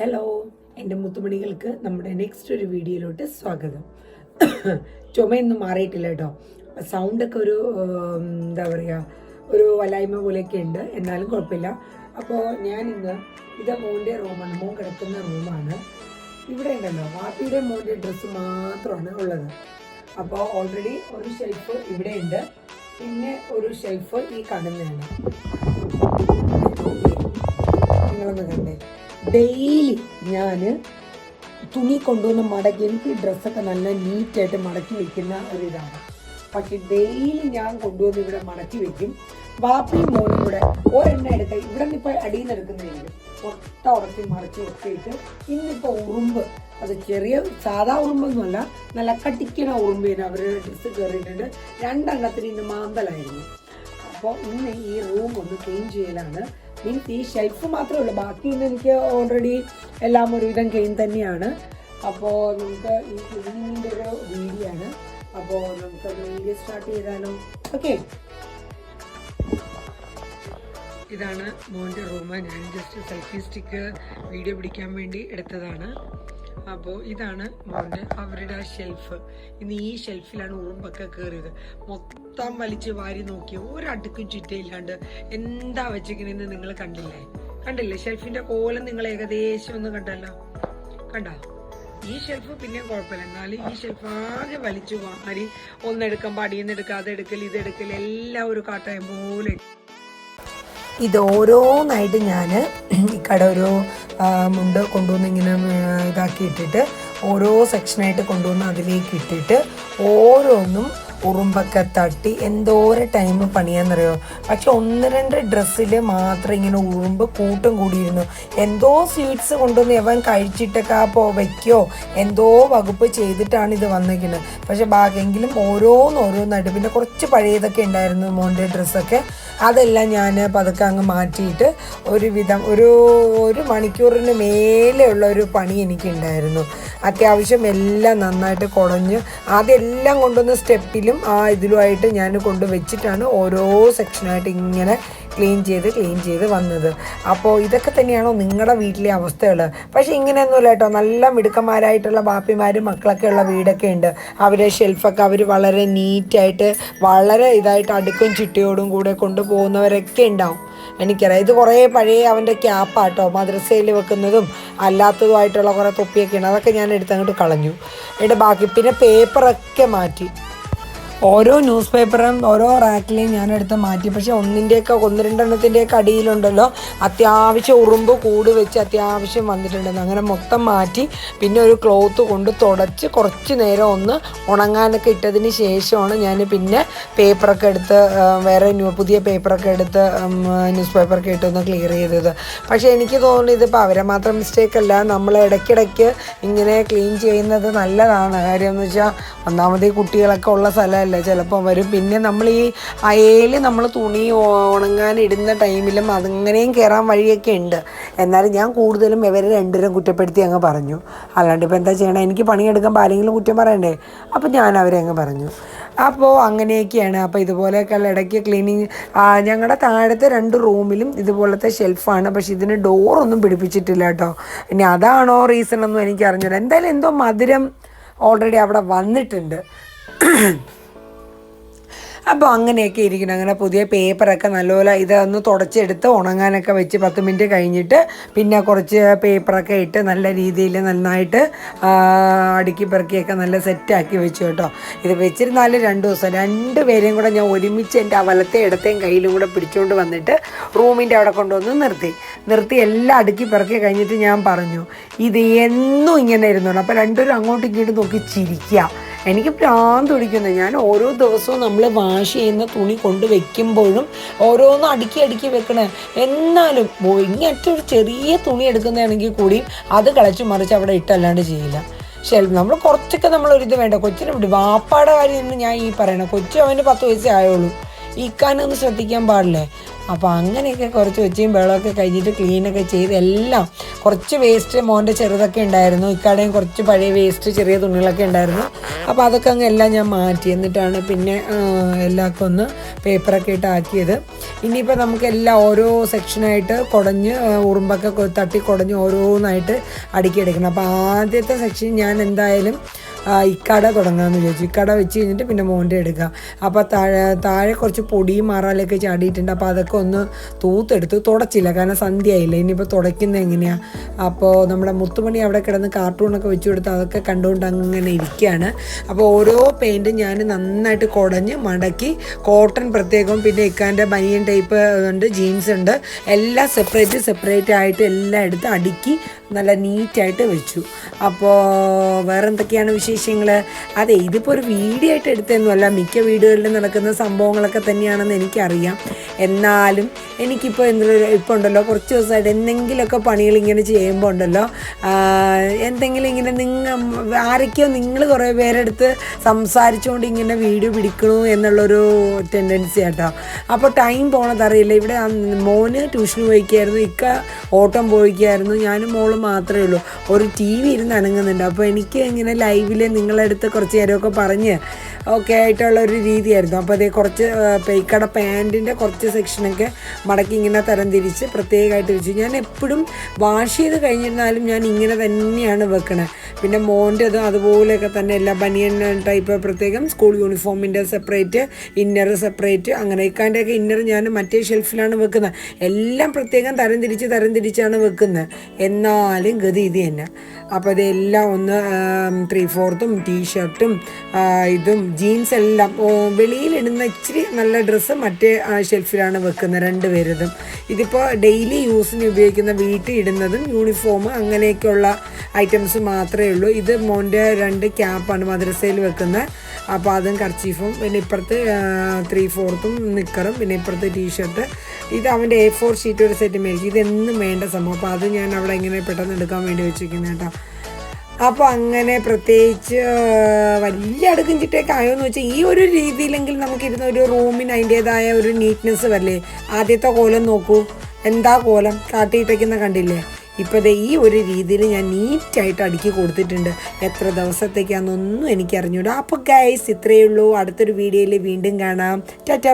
Hello എന്റെ മുത്തുമണികൾക്ക് നമ്മുടെ next ഒരു വീഡിയോയിലോട്ട് സ്വാഗതം. ചുമയൊന്നും മാറിയിട്ടില്ല കേട്ടോ. സൗണ്ടൊക്കെ ഒരു എന്താ പറയുക ഒരു വലായ്മ പോലെയൊക്കെ ഉണ്ട്. എന്നാലും കുഴപ്പമില്ല. അപ്പോൾ ഞാൻ ഇന്ന് ഇത് മോന്റെ റൂമാണ് മോൻ കിടക്കുന്ന റൂമാണ് ഇവിടെ ഉണ്ടല്ലോ. വാപ്പിയുടെ മോന്റെ ഡ്രസ്സ് മാത്രമാണ് ഉള്ളത്. അപ്പോൾ ഓൾറെഡി ഒരു ഷെൽഫ് ഇവിടെ ഉണ്ട്. പിന്നെ ഒരു ഷെൽഫ് ഈ കാണുന്നതാണ്. ഡെയിലി ഞാൻ തുണി കൊണ്ടുവന്ന് മടക്കി എനിക്ക് ഡ്രസ്സൊക്കെ നല്ല നീറ്റായിട്ട് മടക്കി വെക്കുന്ന ഒരിതാണ്. പക്ഷെ ഡെയിലി ഞാൻ കൊണ്ടുവന്ന് ഇവിടെ മടക്കി വെക്കും. വാപ്പിയും മോനും കൂടെ ഒരെണ്ണ എടുത്ത് ഇവിടെ നിന്ന് ഇപ്പോൾ അടിയിൽ നിന്ന് എടുക്കുന്നതായിരിക്കും ഒട്ട ഉറക്കി മറച്ച് വെച്ചിട്ട് ഇന്നിപ്പോൾ ഉറുമ്പ്. അത് ചെറിയ സാധാ ഉറുമ്പൊന്നുമല്ല നല്ല കട്ടിക്കണ ഉറുമ്പിന് അവരുടെ ഡ്രസ്സ് കയറിയിട്ടുണ്ട് രണ്ടെണ്ണത്തിന് ഇന്ന് മാന്തലായിരുന്നു. അപ്പോൾ ഇന്ന് ഈ റൂം ഒന്ന് ക്ലീൻ ചെയ്യലാണ്. മീൻസ് ഈ ഷെൽഫ് മാത്രമേ ഉള്ളൂ. ബാക്കിയൊന്നും എനിക്ക് ഓൾറെഡി എല്ലാം ഒരുവിധം ക്ലീൻ തന്നെയാണ്. അപ്പോൾ നമുക്ക് ഈ ക്ലീനിങ്ങിന്റെ ഒരു വീഡിയോ അപ്പോൾ നമുക്ക് വീഡിയോ സ്റ്റാർട്ട് ചെയ്താലോ? ഓക്കെ ഇതാണ് മോന്റെ റൂം ഞാൻ ജസ്റ്റ് സെൽഫി സ്റ്റിക്ക് വീഡിയോ പിടിക്കാൻ വേണ്ടി എടുത്തതാണ്. അപ്പോൾ ഇതാണ് മോന്റെ അവരുടെ ആ ഷെൽഫ് ഇന്ന് ഈ ഷെൽഫിലാണ് ഉറുമ്പൊക്കെ കയറിയത് മൊത്തം വലിച്ച് വാരി നോക്കി. ഒരടുക്കും ചുറ്റയില്ലാണ്ട്. എന്താ വെച്ചിരിക്കണെന്ന് നിങ്ങൾ കണ്ടില്ലേ? കണ്ടില്ലേ? ഷെൽഫിന്റെ കോലം നിങ്ങൾ ഏകദേശം ഒന്ന് കണ്ടല്ലോ? കണ്ടോ? ഈ ഷെൽഫ് പിന്നെ കുഴപ്പമില്ല. എന്നാലും ഈ ഷെൽഫ് ആകെ വലിച്ചു വാരി ഒന്നെടുക്കുമ്പോൾ അടിയിൽ നിന്ന് എടുക്കുക അതെടുക്കൽ ഇതെടുക്കൽ എല്ലാം ഒരു കാട്ടായം പോലെ ഇത് ഓരോന്നായിട്ട് ഞാൻ ഈ കട ഒരു മുണ്ട് കൊണ്ടുവന്ന് ഇങ്ങനെ ഇതാക്കി ഇട്ടിട്ട് ഓരോ സെക്ഷനായിട്ട് കൊണ്ടുവന്ന് അതിലേക്ക് ഇട്ടിട്ട് ഓരോന്നും ഉറുമ്പൊക്കെ തട്ടി എന്തോരം ടൈം പണിയാന്നറിയോ? പക്ഷെ ഒന്ന് രണ്ട് ഡ്രസ്സിൽ മാത്രം ഇങ്ങനെ ഉറുമ്പ് കൂട്ടം കൂടിയിരുന്നു. എന്തോ സ്വീറ്റ്സ് കൊണ്ടുവന്ന് എവൻ കഴിച്ചിട്ടൊക്കെ ആ പോ വയ്ക്കോ എന്തോ വകുപ്പ് ചെയ്തിട്ടാണ് ഇത് വന്നിരിക്കുന്നത് പക്ഷെ ബാക്കിയെങ്കിലും ഓരോന്നോരോന്നായിട്ട് പിന്നെ കുറച്ച് പഴയതൊക്കെ ഉണ്ടായിരുന്നു മോന്റെ ഡ്രസ്സൊക്കെ അതെല്ലാം ഞാൻ പതുക്കെ അങ്ങ് മാറ്റിയിട്ട് ഒരുവിധം ഒരു ഒരു മണിക്കൂറിന് മേലെയുള്ള ഒരു പണി എനിക്കുണ്ടായിരുന്നു. അത്യാവശ്യം എല്ലാം നന്നായിട്ട് കുടഞ്ഞ് അതെല്ലാം കൊണ്ടുവന്ന് സ്റ്റെപ്പിലും ആ ഇതിലുമായിട്ട് ഞാൻ കൊണ്ട് വെച്ചിട്ടാണ് ഓരോ സെക്ഷനായിട്ട് ഇങ്ങനെ ക്ലീൻ ചെയ്ത് ക്ലീൻ ചെയ്ത് വന്നത്. അപ്പോൾ ഇതൊക്കെ തന്നെയാണോ നിങ്ങളുടെ വീട്ടിലെ അവസ്ഥകൾ പക്ഷേ ഇങ്ങനെയൊന്നുമില്ല കേട്ടോ. നല്ല മിടുക്കന്മാരായിട്ടുള്ള ബാപ്പിമാരും മക്കളൊക്കെ ഉള്ള വീടൊക്കെ ഉണ്ട്. അവരെ ഷെൽഫൊക്കെ അവർ വളരെ നീറ്റായിട്ട് വളരെ ഇതായിട്ട് അടുക്കും ചിട്ടയോടും കൂടെ കൊണ്ടുപോകുന്നവരൊക്കെ ഉണ്ടാവും. എനിക്കറിയാം. ഇത് കുറേ പഴയ അവന്റെ ക്യാപ്പാട്ടോ. മദ്രസയിൽ വെക്കുന്നതും അല്ലാത്തതുമായിട്ടുള്ള കുറേ തൊപ്പിയൊക്കെ ഉണ്ട് അതൊക്കെ ഞാൻ എടുത്തങ്ങോട്ട് കളഞ്ഞു. എന്നിട്ട് ബാക്കി പിന്നെ പേപ്പറൊക്കെ മാറ്റി. ഓരോ ന്യൂസ് പേപ്പറും ഓരോ റാക്കിലെയും ഞാൻ എടുത്ത് മാറ്റി. പക്ഷേ ഒന്നിന്റെയൊക്കെ ഒന്ന് രണ്ടെണ്ണത്തിന്റെയൊക്കെ അടിയിലുണ്ടല്ലോ. അത്യാവശ്യം ഉറുമ്പ് കൂട് വെച്ച് അത്യാവശ്യം വന്നിട്ടുണ്ടെന്ന്. അങ്ങനെ മൊത്തം മാറ്റി പിന്നെ ഒരു ക്ലോത്ത് കൊണ്ട് തുടച്ച് കുറച്ച് നേരം ഒന്ന് ഉണങ്ങാനൊക്കെ ഇട്ടതിന് ശേഷമാണ് ഞാൻ പിന്നെ പേപ്പറൊക്കെ എടുത്ത് വേറെ പുതിയ പേപ്പറൊക്കെ എടുത്ത് ന്യൂസ് പേപ്പറൊക്കെ ഇട്ടൊന്ന് ക്ലിയർ ചെയ്തത്. പക്ഷേ എനിക്ക് തോന്നുന്നു ഇതിപ്പോൾ അവരെ മാത്രം മിസ്റ്റേക്ക് അല്ല. നമ്മൾ ഇടയ്ക്കിടയ്ക്ക് ഇങ്ങനെ ക്ലീൻ ചെയ്യുന്നത് നല്ലതാണ്. കാര്യം എന്ന് വെച്ചാൽ ഒന്നാമത് കുട്ടികളൊക്കെ ഉള്ള സ്ഥലമല്ലേ ചിലപ്പോൾ വരും. പിന്നെ നമ്മൾ ഈ അയയിൽ നമ്മൾ തുണി ഉണങ്ങാൻ ഇടുന്ന ടൈമിലും അതിങ്ങനെയും കയറാൻ വഴിയൊക്കെ ഉണ്ട്. എന്നാലും ഞാൻ കൂടുതലും ഇവരെ രണ്ടുപേരും കുറ്റപ്പെടുത്തി അങ്ങ് പറഞ്ഞു. അല്ലാണ്ട് ഇപ്പോൾ എന്താ ചെയ്യണം? എനിക്ക് പണിയെടുക്കുമ്പോൾ ആരെങ്കിലും കുറ്റം പറയണ്ടേ? അപ്പോൾ ഞാൻ അവരെ അങ്ങ് പറഞ്ഞു. അപ്പോൾ അങ്ങനെയൊക്കെയാണ്. അപ്പോൾ ഇതുപോലെയൊക്കെയുള്ള ഇടയ്ക്ക് ക്ലീനിങ് ഞങ്ങളുടെ താഴത്തെ രണ്ട് റൂമിലും ഇതുപോലത്തെ ഷെൽഫാണ് പക്ഷെ ഇതിന് ഡോറൊന്നും പിടിപ്പിച്ചിട്ടില്ല കേട്ടോ. ഇനി അതാണോ റീസൺ ഒന്നും എനിക്ക് അറിഞ്ഞില്ല എന്തായാലും എന്തോ മധുരം ഓൾറെഡി അവിടെ വന്നിട്ടുണ്ട്. അപ്പോൾ അങ്ങനെയൊക്കെ ഇരിക്കണം അങ്ങനെ പുതിയ പേപ്പറൊക്കെ നല്ലപോലെ ഇതൊന്ന് തുടച്ചെടുത്ത് ഉണങ്ങാനൊക്കെ വെച്ച് പത്ത് മിനിറ്റ് കഴിഞ്ഞിട്ട് പിന്നെ കുറച്ച് പേപ്പറൊക്കെ ഇട്ട് നല്ല രീതിയിൽ നന്നായിട്ട് അടുക്കി പെറുക്കിയൊക്കെ നല്ല സെറ്റാക്കി വെച്ചു കേട്ടോ. ഇത് വെച്ചിരുന്നാൽ രണ്ട് ദിവസം. രണ്ട് പേരെയും കൂടെ ഞാൻ ഒരുമിച്ച് എന്റെ ആ വലത്തെ ഇടത്തെയും കയ്യിലും കൂടെ പിടിച്ചുകൊണ്ട് വന്നിട്ട് റൂമിന്റെ അവിടെ കൊണ്ടുവന്ന് നിർത്തി. നിർത്തി എല്ലാം അടുക്കി പെറുക്കി കഴിഞ്ഞിട്ട് ഞാൻ പറഞ്ഞു ഇത് എന്നും ഇങ്ങനെ ഇരുന്നോളൂ അപ്പോൾ രണ്ടുപേരും അങ്ങോട്ടും ഇങ്ങോട്ടും നോക്കി ചിരിക്കുക എനിക്ക് പ്രാന്ത് പിടിക്കുന്നത് ഞാൻ ഓരോ ദിവസവും നമ്മൾ വാഷ് ചെയ്യുന്ന തുണി കൊണ്ട് വെക്കുമ്പോഴും ഓരോന്നും അടുക്കി അടുക്കി വെക്കണേ. എന്നാലും ഒരു ചെറിയ തുണി എടുക്കുന്നതാണെങ്കിൽ കൂടി അത് കളച്ച് മറിച്ച് അവിടെ ഇട്ടല്ലാണ്ട് ചെയ്യില്ല. ശരി നമ്മൾ കുറച്ചൊക്കെ ഇത് വേണ്ട. കൊച്ചിനെ വിടും. വാപ്പാടെ കാര്യം ഞാൻ ഈ പറയണം. കൊച്ചു അവന് പത്ത് വയസ്സേ ആയുള്ളൂ. ഇക്കാനൊന്നും ശ്രദ്ധിക്കാൻ പാടില്ലേ? അപ്പോൾ അങ്ങനെയൊക്കെ കുറച്ച് ഉച്ചയും വെള്ളമൊക്കെ കഴിഞ്ഞിട്ട് ക്ലീനൊക്കെ ചെയ്ത് എല്ലാം കുറച്ച് വേസ്റ്റ് മോന്റെ ചെറുതൊക്കെ ഉണ്ടായിരുന്നു. ഇക്കാടെയും കുറച്ച് പഴയ വേസ്റ്റ് ചെറിയ തുണികളൊക്കെ ഉണ്ടായിരുന്നു. അപ്പോൾ അതൊക്കെ അങ്ങ് എല്ലാം ഞാൻ മാറ്റി. എന്നിട്ടാണ് പിന്നെ എല്ലാവർക്കും ഒന്ന് പേപ്പറൊക്കെ ഇട്ട് ആക്കിയത്. ഇനിയിപ്പോൾ നമുക്ക് എല്ലാം ഓരോ സെക്ഷനായിട്ട് കുടഞ്ഞ് ഉറുമ്പൊക്കെ തട്ടി കുടഞ്ഞ് ഓരോന്നായിട്ട് അടുക്കിയെടുക്കണം അപ്പോൾ ആദ്യത്തെ സെക്ഷൻ ഞാൻ എന്തായാലും ഇക്കട തുടങ്ങാമെന്ന് വിചാരിച്ചു. ഇക്കട വെച്ച് കഴിഞ്ഞിട്ട് പിന്നെ മോന്റെ എടുക്കുക അപ്പോൾ താഴെ താഴെ കുറച്ച് പൊടിയും മാറാലൊക്കെ ചാടിയിട്ടുണ്ട്. അപ്പോൾ അതൊക്കെ ഒന്ന് തൂത്തെടുത്ത് തുടച്ചില്ല. കാരണം സന്ധ്യയായില്ല. ഇനിയിപ്പോൾ തുടയ്ക്കുന്നത് എങ്ങനെയാണ് അപ്പോൾ നമ്മുടെ മുത്തുമണി അവിടെ കിടന്ന് കാർട്ടൂണൊക്കെ വെച്ച് കൊടുത്ത് അതൊക്കെ കണ്ടുകൊണ്ട് അങ്ങനെ ഇരിക്കുകയാണ്. അപ്പോൾ ഓരോ പെയിന്റും ഞാൻ നന്നായിട്ട് കുടഞ്ഞ് മടക്കി കോട്ടൺ പ്രത്യേകം പിന്നെ ഇക്കാന്റെ ബനിയൻ ടൈപ്പ് ഉണ്ട് ജീൻസ് ഉണ്ട്. എല്ലാം സെപ്പറേറ്റ് സെപ്പറേറ്റ് ആയിട്ട് എല്ലാം എടുത്ത് അടുക്കി നല്ല നീറ്റായിട്ട് വെച്ചു. അപ്പോൾ വേറെ എന്തൊക്കെയാണ് വിശേഷങ്ങൾ അതെ ഇതിപ്പോൾ ഒരു വീഡിയോ ആയിട്ട് എടുത്തതൊന്നുമല്ല. മിക്ക വീടുകളിലും നടക്കുന്ന സംഭവങ്ങളൊക്കെ തന്നെയാണെന്ന് എനിക്കറിയാം. എന്നാലും എനിക്കിപ്പോൾ എന്തെങ്കിലും ഇപ്പോൾ ഉണ്ടല്ലോ കുറച്ച് ദിവസമായിട്ട് എന്തെങ്കിലുമൊക്കെ പണികൾ ഇങ്ങനെ ചെയ്യുമ്പോൾ ഉണ്ടല്ലോ എന്തെങ്കിലും ഇങ്ങനെ നിങ്ങൾ ആരൊക്കെയോ നിങ്ങൾ കുറേ പേരെടുത്ത് സംസാരിച്ചുകൊണ്ട് ഇങ്ങനെ വീഡിയോ പിടിക്കണു എന്നുള്ളൊരു ടെൻഡൻസി കേട്ടോ അപ്പോൾ ടൈം പോണതറിയില്ല ഇവിടെ മോന് ട്യൂഷന് പോയിക്കായിരുന്നു ഇക്ക ഓട്ടം പോയിക്കായിരുന്നു ഞാനും മോളും മാത്രമേ ഉള്ളൂ. ഒരു ടി വി ഇരുന്ന് അനങ്ങുന്നുണ്ട്. അപ്പോൾ എനിക്ക് ഇങ്ങനെ ലൈവിൽ നിങ്ങളടുത്ത് കുറച്ച് നേരമൊക്കെ പറഞ്ഞ് ഒക്കെ ആയിട്ടുള്ള ഒരു രീതിയായിരുന്നു. അപ്പോൾ അതേ കുറച്ച് പെയ്ക്കട പാന്റിന്റെ കുറച്ച് സെക്ഷനൊക്കെ മടക്കി ഇങ്ങനെ തരം തിരിച്ച് പ്രത്യേകമായിട്ട് വെച്ചു. ഞാൻ എപ്പോഴും വാഷ് ചെയ്ത് കഴിഞ്ഞിരുന്നാലും ഞാൻ ഇങ്ങനെ തന്നെയാണ് വെക്കണത് പിന്നെ മോന്റെതും അതുപോലെയൊക്കെ തന്നെ എല്ലാ ബനിയൻ ടൈപ്പ് പ്രത്യേകം സ്കൂൾ യൂണിഫോമിന്റെ സെപ്പറേറ്റ് ഇന്നർ സെപ്പറേറ്റ് അങ്ങനെ ഇക്കാന്റെയൊക്കെ ഇന്നർ ഞാൻ മറ്റേ ഷെൽഫിലാണ് വെക്കുന്നത്. എല്ലാം പ്രത്യേകം തരം തിരിച്ച് തരം തിരിച്ചാണ് വെക്കുന്നത്. എന്നാലും ഗതി ഇത് തന്നെ. അപ്പോൾ ഇതെല്ലാം ഒന്ന് ത്രീ ഫോർത്തും ടീഷർട്ടും ഇതും ജീൻസ് എല്ലാം. വെളിയിലിടുന്ന ഇച്ചിരി നല്ല ഡ്രസ്സ് മറ്റേ ഷെൽഫിലാണ് വെക്കുന്നത് രണ്ടുപേരതും. ഇതിപ്പോൾ ഡെയിലി യൂസിന് ഉപയോഗിക്കുന്ന വീട്ടിൽ ഇടുന്നതും യൂണിഫോം അങ്ങനെയൊക്കെയുള്ള ഐറ്റംസ് മാത്രമേ ഉള്ളൂ. ഇത് മോന്റെ രണ്ട് ക്യാപ്പാണ് മദ്രസയിൽ വെക്കുന്നത്. അപ്പോൾ അതും കർച്ചീഫും പിന്നെ ഇപ്പുറത്ത് ത്രീ ഫോർത്തും നിക്കറും പിന്നെ ഇപ്പുറത്ത് ടീഷർട്ട് ഇത് അവന്റെ എ ഫോർ ഷീറ്റ് ഒരു സെറ്റ് മേടിക്കും. ഇതെന്നും വേണ്ട സംഭവം. അപ്പോൾ അത് ഞാൻ അവിടെ ഇങ്ങനെ പെട്ടെന്ന് എടുക്കാൻ വേണ്ടി വെച്ചിരിക്കുന്നത് കേട്ടോ. അപ്പോൾ അങ്ങനെ പ്രത്യേകിച്ച് വലിയ അടുക്കും ചിട്ടയൊക്കെ ആയോന്ന് വെച്ചാൽ ഈ ഒരു രീതിയിലെങ്കിൽ നമുക്കിരുന്ന ഒരു റൂമിന് അതിന്റേതായ ഒരു നീറ്റ്നെസ് വരില്ലേ? ആദ്യത്തെ കോലം നോക്കൂ. എന്താ കോലം? കാട്ടിയിട്ടേക്കുന്ന കണ്ടില്ലേ? ഇപ്പോൾ ദേ ഈ ഒരു രീതിയിൽ ഞാൻ നീറ്റായിട്ട് അടുക്കി കൊടുത്തിട്ടുണ്ട്. എത്ര ദിവസത്തേക്കാണെന്നൊന്നും എനിക്കറിഞ്ഞൂടാ. അപ്പോൾ ഗൈസ് ഇത്രയേ ഉള്ളൂ. അടുത്തൊരു വീഡിയോയിൽ വീണ്ടും കാണാം. ടാറ്റ